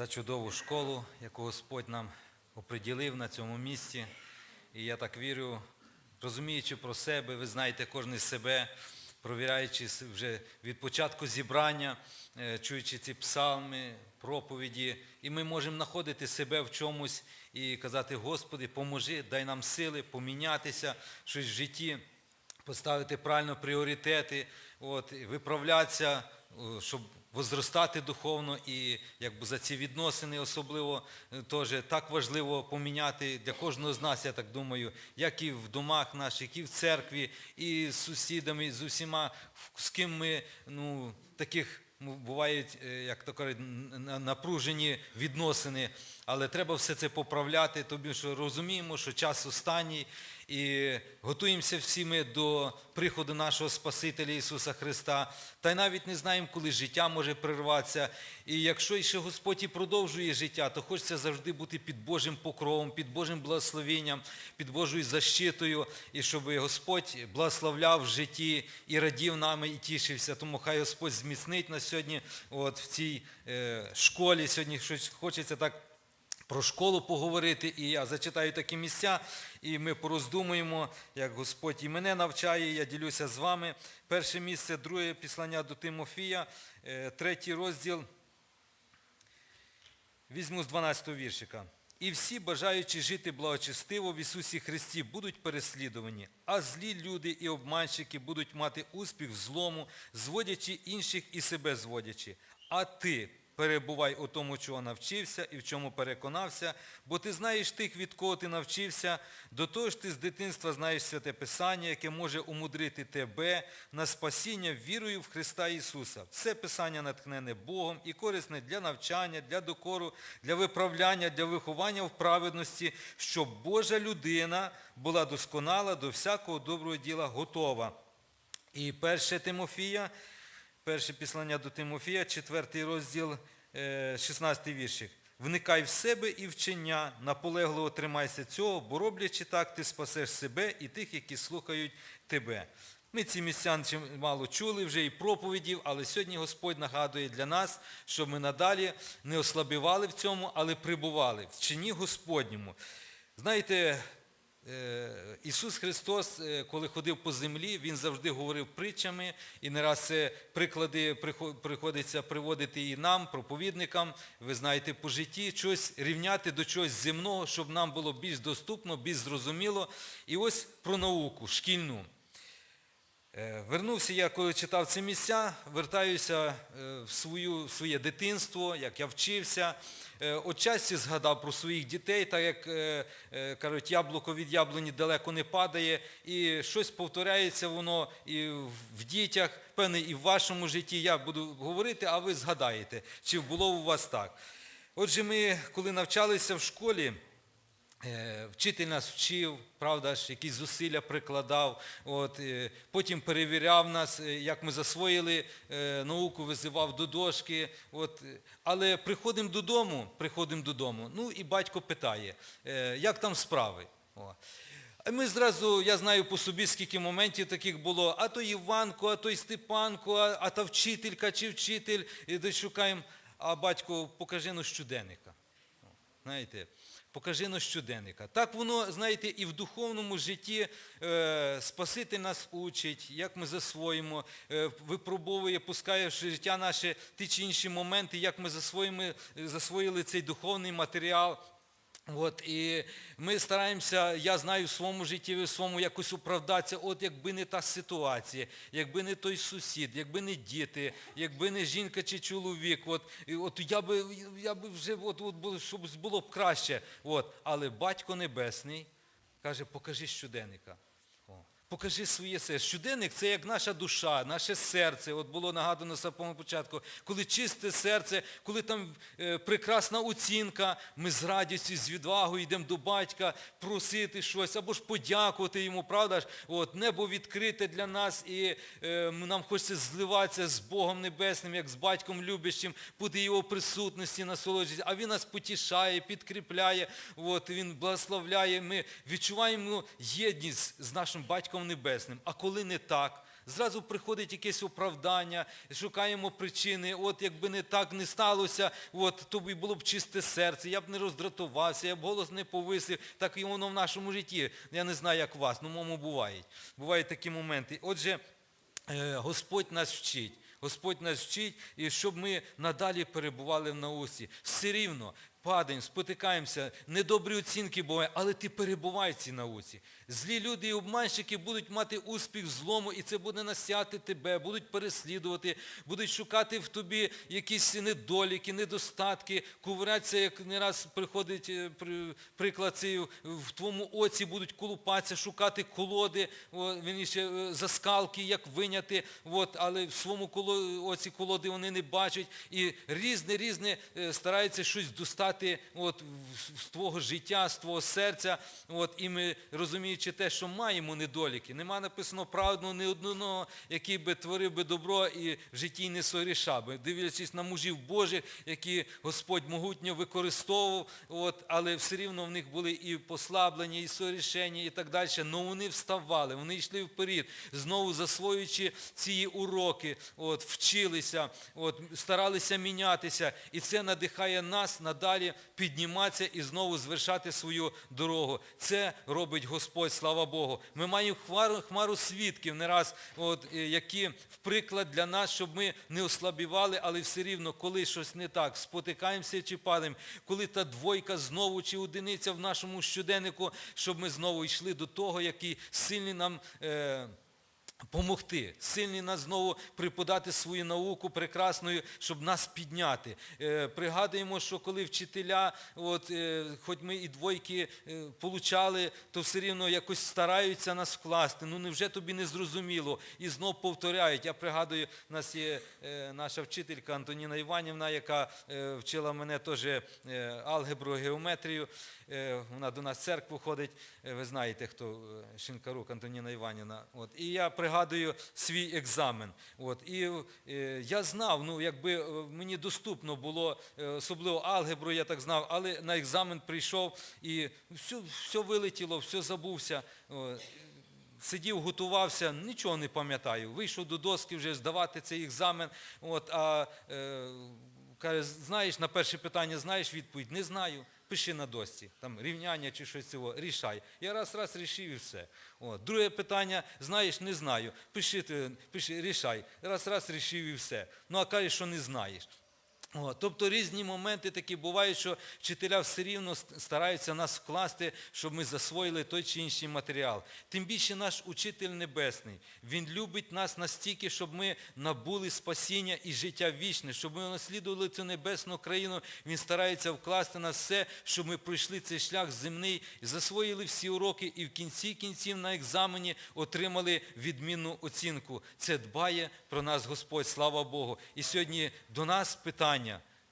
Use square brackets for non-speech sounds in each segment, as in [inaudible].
за чудову школу, яку Господь нам оприділив на цьому місці. І я так вірю, розуміючи про себе, ви знаєте кожен себе, провіряючи вже від початку зібрання, е, чуючи ці псалми, проповіді, і ми можемо знаходити себе в чомусь і казати, Господи, поможи, дай нам сили помінятися, щось в житті поставити правильно пріоритети, от, виправлятися, щоб возростати духовно і якби за ці відносини особливо е, теж так важливо поміняти для кожного з нас, я так думаю, як і в домах наших, і в церкві, і з сусідами, і з усіма, з ким ми ну, таких бувають, е, як то кажуть, напружені відносини, але треба все це поправляти, тому що розуміємо, що час останній, і готуємося всі ми до приходу нашого Спасителя Ісуса Христа, та й навіть не знаємо, коли життя може прерватися. І якщо ще Господь і продовжує життя, то хочеться завжди бути під Божим покровом, під Божим благословенням, під Божою защитою, і щоб Господь благословляв в житті і радів нами, і тішився. Тому хай Господь зміцнить нас сьогодні от в цій е, школі. Сьогодні щось хочеться так про школу поговорити, і я зачитаю такі місця, і ми пороздумуємо, як Господь і мене навчає, я ділюся з вами. Перше місце, друге післання до Тимофія, е, третій розділ. Візьму з 12 віршика. І всі, бажаючи жити благочестиво в Ісусі Христі, будуть переслідувані, а злі люди і обманщики будуть мати успіх в злому, зводячи інших і себе зводячи. А ти перебувай у тому, чого навчився і в чому переконався, бо ти знаєш тих, від кого ти навчився, до того ж ти з дитинства знаєш святе Писання, яке може умудрити тебе на спасіння вірою в Христа Ісуса. Все Писання натхнене Богом і корисне для навчання, для докору, для виправляння, для виховання в праведності, щоб Божа людина була досконала до всякого доброго діла готова. І перше Тимофія, перше післання до Тимофія, четвертий розділ, е, 16 віршик. Вникай в себе і вчення, наполегливо тримайся цього, бо роблячи так, ти спасеш себе і тих, які слухають тебе. Ми ці місця чимало чули вже і проповідів, але сьогодні Господь нагадує для нас, щоб ми надалі не ослабівали в цьому, але прибували в чині Господньому. Знаєте, Е, Ісус Христос, е, коли ходив по землі, Він завжди говорив притчами, і не раз приклади приходиться приводити і нам, проповідникам, ви знаєте, по житті, щось рівняти до чогось земного, щоб нам було більш доступно, більш зрозуміло. І ось про науку шкільну. Е, Вернувся я, коли читав ці місця, вертаюся е, в, свою, в своє дитинство, як я вчився. Е, Отчасті згадав про своїх дітей, так як кажуть, яблуко від яблуні далеко не падає, і щось повторяється воно і в- дітях, певне, і в вашому житті. Я буду говорити, а ви згадаєте, чи було у вас так. Отже, ми, коли навчалися в школі, Вчитель нас вчив, правда ж, якісь зусилля прикладав, от, е, потім перевіряв нас, е, як ми засвоїли е, науку, визивав до дошки. От, е, але приходимо додому, приходимо додому, ну і батько питає, е, як там справи? А ми зразу, я знаю по собі, скільки моментів таких було, а то Іванко, а то й Степанко, а, а та вчителька чи вчитель, і десь шукаємо, а батько, покажи ну щоденника. Знаєте, покажи на щоденника. Так воно, знаєте, і в духовному житті е, Спаситель нас учить, як ми засвоїмо, е, випробовує, пускає в життя наше ті чи інші моменти, як ми засвоїли цей духовний матеріал. От, і ми стараємося, я знаю в своєму житті, в своєму якось оправдатися, от якби не та ситуація, якби не той сусід, якби не діти, якби не жінка чи чоловік, от, і от я би, я би вже, от, от, щоб було б краще. От. Але Батько Небесний каже, покажи щоденника. Покажи своє серце. Щоденник це як наша душа, наше серце. От було нагадано з самого початку, коли чисте серце, коли там е, прекрасна оцінка, ми з радістю, з відвагою йдемо до батька просити щось або ж подякувати йому, правда ж? От, небо відкрите для нас, і е, нам хочеться зливатися з Богом Небесним, як з батьком любящим, бути його присутності, насолоджуватися. А він нас потішає, підкріпляє, от, він благословляє. Ми відчуваємо єдність з нашим батьком Батьком Небесним. А коли не так, зразу приходить якесь оправдання, шукаємо причини. От якби не так не сталося, от тобі було б чисте серце, я б не роздратувався, я б голос не повисив. Так і воно в нашому житті. Я не знаю, як у вас, ну моєму бувають. Бувають такі моменти. Отже, е, Господь нас вчить. Господь нас вчить, і щоб ми надалі перебували в науці. Все рівно падаємо, спотикаємося, недобрі оцінки бувають, але ти перебувай в цій науці. Злі люди і обманщики будуть мати успіх в злому, і це буде насяти тебе, будуть переслідувати, будуть шукати в тобі якісь недоліки, недостатки, кувиратися, як не раз приходить е, приклад цей, в твоєму оці будуть колупатися, шукати колоди, о, вірніше, е, заскалки, як виняти, от, але в своєму оці колоди вони не бачать. І різне, різне е, стараються щось достати от, з твого життя, з твого серця. От, і ми, розуміючи те, що маємо недоліки, нема написано праведного ні одного, який би творив би добро і в житті не согрішав би. Дивлячись на мужів Божих, які Господь могутньо використовував, от, але все рівно в них були і послаблення, і согрішення, і так далі. Але вони вставали, вони йшли вперед, знову засвоюючи ці уроки, от, вчилися, от, старалися мінятися. І це надихає нас надалі підніматися і знову звершати свою дорогу. Це робить Господь, слава Богу. Ми маємо хмару, хмару свідків не раз, от, е, які в приклад для нас, щоб ми не ослабівали, але все рівно, коли щось не так, спотикаємося чи падаємо, коли та двойка знову чи одиниця в нашому щоденнику, щоб ми знову йшли до того, який сильний нам. Е, Помогти, сильний нас знову преподати свою науку прекрасною, щоб нас підняти. Е, пригадуємо, що коли вчителя, от, е, хоч ми і двойки е, получали, то все рівно якось стараються нас вкласти. Ну невже тобі не зрозуміло? І знов повторяють. Я пригадую, у нас є е, наша вчителька Антоніна Іванівна, яка е, вчила мене теж е, алгебру, геометрію. Е, вона до нас в церкву ходить. Е, ви знаєте, хто е, Шинкарук Антоніна Іванівна. От. І я пригадую свій екзамен. От. І я знав, ну якби мені доступно було, особливо алгебру, я так знав, але на екзамен прийшов і все, все вилетіло, все забувся. Сидів, готувався, нічого не пам'ятаю. Вийшов до доски вже здавати цей екзамен. От, а е, каже, знаєш, на перше питання знаєш відповідь? Не знаю. Пиши на досці, там рівняння чи щось цього, рішай. Я раз раз рішив і все. От. Друге питання, знаєш, не знаю. Пиши, пиши, рішай. Раз раз рішив і все. Ну а кажеш, що не знаєш. О, тобто різні моменти такі бувають, що вчителя все рівно стараються нас вкласти, щоб ми засвоїли той чи інший матеріал. Тим більше наш учитель небесний. Він любить нас настільки, щоб ми набули спасіння і життя вічне, щоб ми наслідували цю небесну країну. Він старається вкласти нас все, щоб ми пройшли цей шлях земний, засвоїли всі уроки і в кінці кінців на екзамені отримали відмінну оцінку. Це дбає про нас Господь, слава Богу. І сьогодні до нас питання.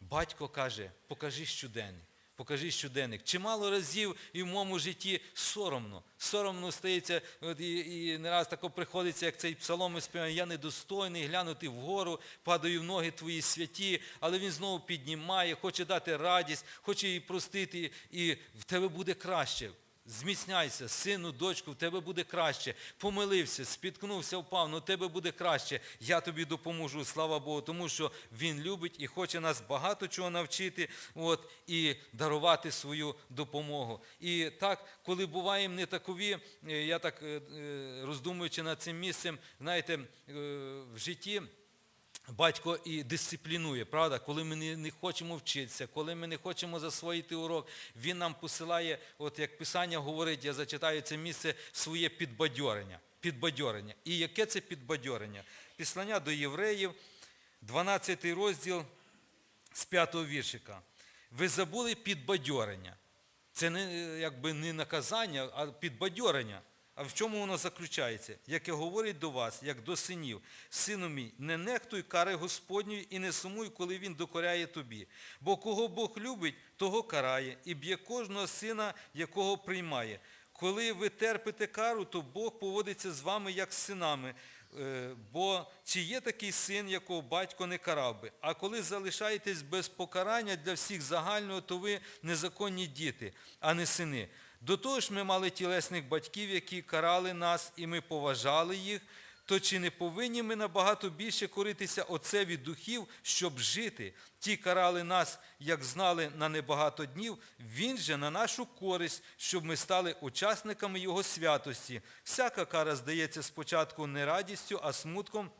Батько каже, покажи щоденник. Покажи щоденник. Чимало разів і в моєму житті соромно. Соромно стається, от і, і не раз тако приходиться, як цей псалом ми співаємо, я недостойний глянути вгору, падаю в ноги твої святі, але він знову піднімає, хоче дати радість, хоче її простити, і в тебе буде краще. Зміцняйся, сину, дочку, в тебе буде краще. Помилився, спіткнувся, впав, але в тебе буде краще. Я тобі допоможу, слава Богу, тому що Він любить і хоче нас багато чого навчити от, і дарувати свою допомогу. І так, коли буваємо не такові, е, я так е, е, роздумуючи над цим місцем, знаєте, в житті. Батько і дисциплінує, правда, коли ми не, хочемо вчитися, коли ми не хочемо засвоїти урок, він нам посилає, от як Писання говорить, я зачитаю це місце, своє підбадьорення. Підбадьорення. І яке це підбадьорення? Післання до євреїв, 12 розділ з 5 віршика. Ви забули підбадьорення. Це не е, якби не наказання, а підбадьорення. А в чому воно заключається? Яке говорить до вас, як до синів, сину мій, не нехтуй кари Господньої і не сумуй, коли він докоряє тобі. Бо кого Бог любить, того карає, і б'є кожного сина, якого приймає. Коли ви терпите кару, то Бог поводиться з вами як з синами. Е, Бо чи є такий син, якого батько не карав би? А коли залишаєтесь без покарання для всіх загального, то ви незаконні діти, а не сини. До того ж, ми мали тілесних батьків, які карали нас, і ми поважали їх. То чи не повинні ми набагато більше коритися Отцеві духів, щоб жити? Ті карали нас, як знали, на небагато днів, він же на нашу користь, щоб ми стали учасниками Його святості. Всяка кара здається спочатку не радістю, а смутком,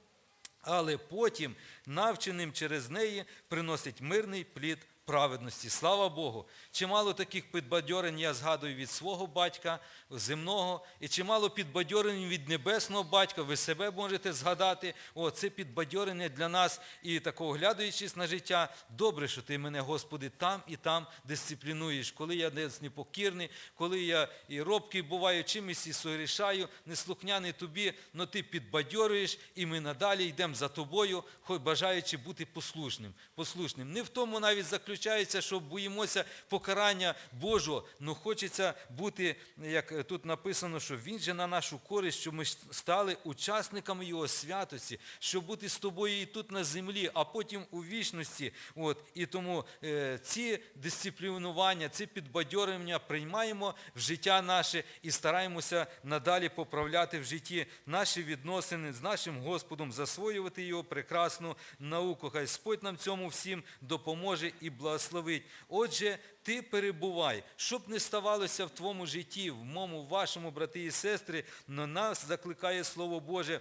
але потім, навченим через неї, приносить мирний плід праведності. Слава Богу! Чимало таких підбадьорень я згадую від свого батька земного, і чимало підбадьорень від небесного батька. Ви себе можете згадати. О, це підбадьорення для нас. І такого глядуючись на життя, добре, що ти мене, Господи, там і там дисциплінуєш. Коли я десь непокірний, коли я і робкий буваю, чимось і согрішаю, неслухняний тобі, но ти підбадьорюєш, і ми надалі йдемо за тобою, хоч бажаючи бути послушним. послушним. Не в тому навіть заключається, що боїмося покарання Божого, але хочеться бути, як тут написано, що Він же на нашу користь, щоб ми стали учасниками Його святості, щоб бути з тобою і тут на землі, а потім у вічності. От. І тому е, ці дисциплінування, ці підбадьорення приймаємо в життя наше і стараємося надалі поправляти в житті наші відносини з нашим Господом, засвоювати його прекрасну науку. Хай Господь нам цьому всім допоможе і благословить. Отже, ти перебувай, щоб не ставалося в твоєму житті, в моєму, вашому, брати і сестри, но нас закликає Слово Боже.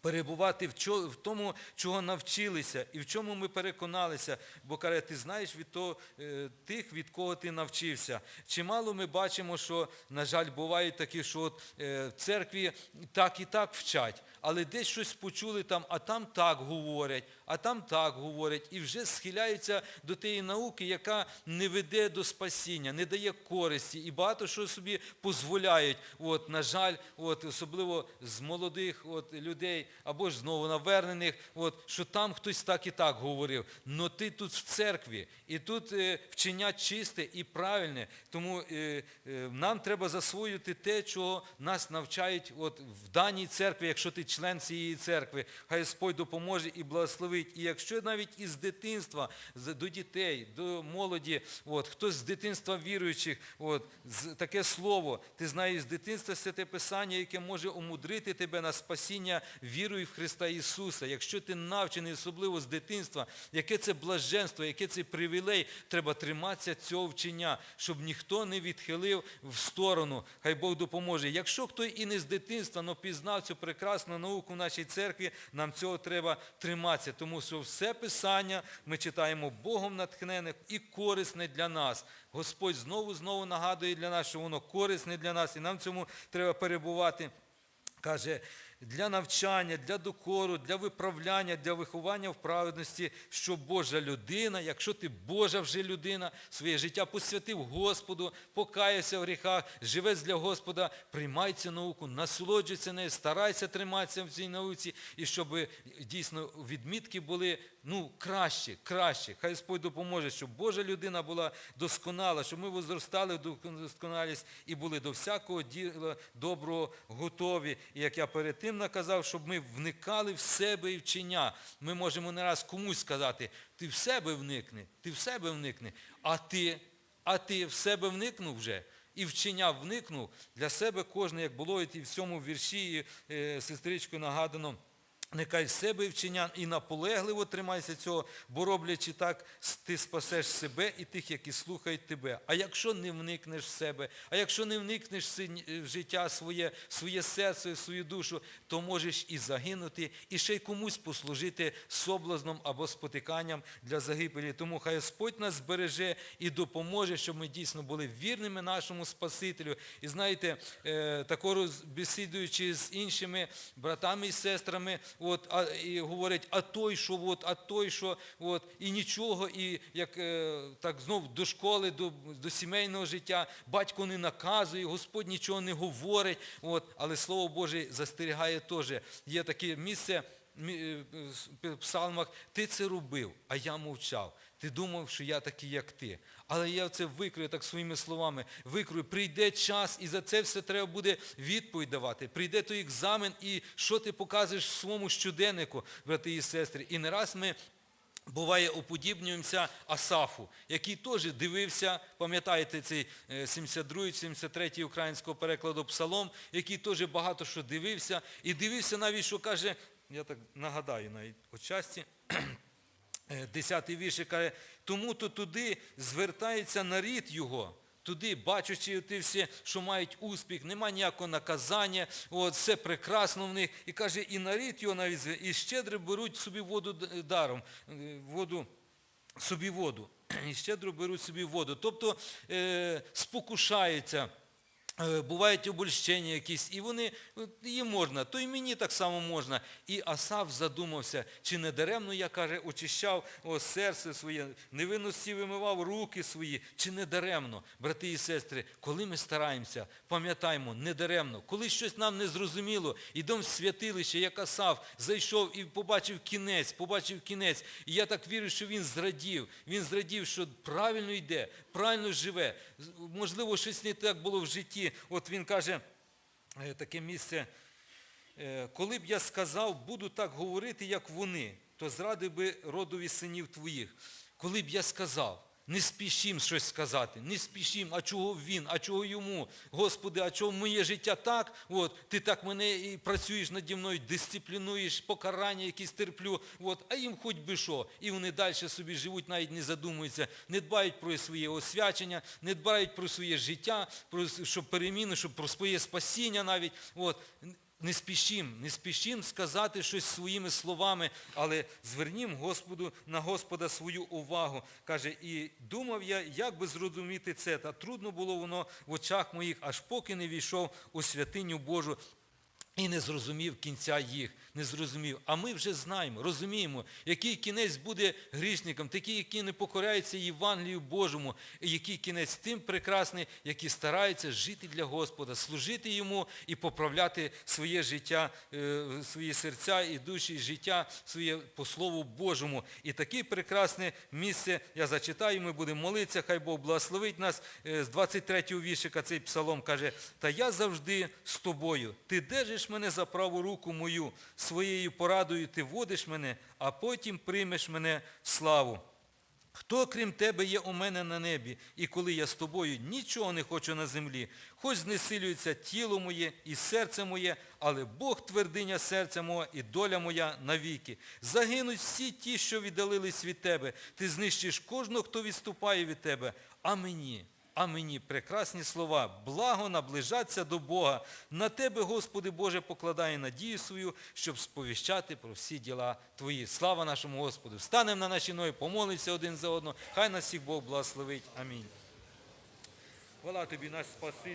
Перебувати в, тому, чого навчилися, і в чому ми переконалися. Бо каже, ти знаєш від того, е, тих, від кого ти навчився. Чимало ми бачимо, що, на жаль, бувають такі, що от, е, в церкві так і так вчать, але десь щось почули там, а там так говорять, а там так говорять, і вже схиляються до тієї науки, яка не веде до спасіння, не дає користі, і багато що собі дозволяють. От, на жаль, от, особливо з молодих от, людей або ж знову навернених, от, що там хтось так і так говорив. Но ти тут в церкві, і тут е, вчення чисте і правильне. Тому е, е, нам треба засвоювати те, чого нас навчають от, в даній церкві, якщо ти член цієї церкви. Хай Господь допоможе і благословить. І якщо навіть із дитинства до дітей, до молоді, от, хтось з дитинства віруючих, от, таке слово, ти знаєш з дитинства святе Писання, яке може омудрити тебе на спасіння вірою в Христа Ісуса. Якщо ти навчений, особливо з дитинства, яке це блаженство, яке це привілей, треба триматися цього вчення, щоб ніхто не відхилив в сторону. Хай Бог допоможе. Якщо хто і не з дитинства, але пізнав цю прекрасну науку в нашій церкві, нам цього треба триматися, тому що все Писання ми читаємо Богом натхнене і корисне для нас. Господь знову знову нагадує для нас, що воно корисне для нас, і нам цьому треба перебувати. Каже, для навчання, для докору, для виправляння, для виховання в праведності, що Божа людина, якщо ти Божа вже людина, своє життя посвятив Господу, покаявся в гріхах, живе для Господа, приймай цю науку, насолоджуйся нею, старайся триматися в цій науці, і щоб дійсно відмітки були ну, кращі, кращі. Хай Господь допоможе, щоб Божа людина була досконала, щоб ми возростали в досконалість і були до всякого діла доброго готові. І як я перед тим наказав, щоб ми вникали в себе і вчення. Ми можемо не раз комусь сказати, ти в себе вникни, ти в себе вникни, а ти, а ти в себе вникнув вже. І вчення вникнув для себе кожен, як було і в цьому вірші і, е, сестричкою нагадано. Нехай в себе вчення і наполегливо тримайся цього, бо роблячи так, ти спасеш себе і тих, які слухають тебе. А якщо не вникнеш в себе, а якщо не вникнеш в життя своє, в своє серце, в свою душу, то можеш і загинути, і ще й комусь послужити соблазном або спотиканням для загибелі. Тому хай Господь нас збереже і допоможе, щоб ми дійсно були вірними нашому Спасителю. І знаєте, е, тако бесідуючи з іншими братами і сестрами, от, а, і говорить, а той що, от, а той що, от, і нічого, і як е, так знов до школи, до, до сімейного життя, батько не наказує, Господь нічого не говорить. От, але Слово Боже застерігає теж. Є таке місце псалмах, ти це робив, а я мовчав. Ти думав, що я такий, як ти. Але я це викрию так своїми словами. Викрию, прийде час, і за це все треба буде відповідь давати. Прийде той екзамен, і що ти показуєш своєму щоденнику, брати і сестри. І не раз ми буває, уподібнюємося Асафу, який теж дивився, пам'ятаєте цей е, 72-73 українського перекладу Псалом, який теж багато що дивився, і дивився навіть, що каже, я так нагадаю навіть отчасті, Е, Десятий вірш каже, тому то туди звертається нарід його. Туди, бачачи ті всі, що мають успіх, нема ніякого наказання, от, все прекрасно в них. І каже, і нарід його навіть, і щедро беруть собі воду даром, е, воду, собі воду. [clears throat] І щедро беруть собі воду. Тобто е, спокушаються. Е, Бувають обольщення якісь, і вони їм можна, то й мені так само можна. І Асав задумався, чи не даремно я каже, очищав о, серце своє, невинності вимивав руки свої, чи не даремно, брати і сестри, коли ми стараємося, пам'ятаємо, не даремно, коли щось нам не зрозуміло, ідемо в святилище, як Асав, зайшов і побачив кінець, побачив кінець. І я так вірю, що він зрадів. Він зрадів, що правильно йде, правильно живе. Можливо, щось не так було в житті. От він каже, е, таке місце, е, коли б я сказав, буду так говорити, як вони, то зрадив би родові синів твоїх. Коли б я сказав, не спішім щось сказати, не спішім, а чого він, а чого йому, Господи, а чого моє життя так, от, ти так мене і працюєш наді мною, дисциплінуєш, покарання якісь терплю, от, а їм хоч би що. І вони далі собі живуть, навіть не задумуються, не дбають про своє освячення, не дбають про своє життя, про щоб переміни, щоб про своє спасіння навіть. От. Не спішім, не спішім сказати щось своїми словами, але звернім Господу на Господа свою увагу. Каже, і думав я, як би зрозуміти це, та трудно було воно в очах моїх, аж поки не війшов у святиню Божу. І не зрозумів кінця їх, не зрозумів. А ми вже знаємо, розуміємо, який кінець буде грішникам, такий, який не покоряється Євангелію Божому, і який кінець тим прекрасний, які стараються жити для Господа, служити йому і поправляти своє життя, е, свої серця і душі, і життя своє по Слову Божому. І таке прекрасне місце я зачитаю, ми будемо молитися, хай Бог благословить нас. Е, З 23-го віршика цей псалом каже, та я завжди з тобою. Ти держиш мене за праву руку мою, своєю порадою ти водиш мене, а потім приймеш мене в славу. Хто крім тебе є у мене на небі, і коли я з тобою нічого не хочу на землі, хоч знесилюється тіло моє і серце моє, але Бог твердиня серця мого і доля моя навіки. Загинуть всі ті, що віддалились від тебе. Ти знищиш кожного, хто відступає від тебе. А мені, а мені прекрасні слова, благо наближаться до Бога. На тебе, Господи Боже, покладаю надію свою, щоб сповіщати про всі діла Твої. Слава нашому Господу. Встанемо на наші ноги, помолимося один за одного. Хай нас всіх Бог благословить. Амінь. Хвала тобі, наш Спаситель.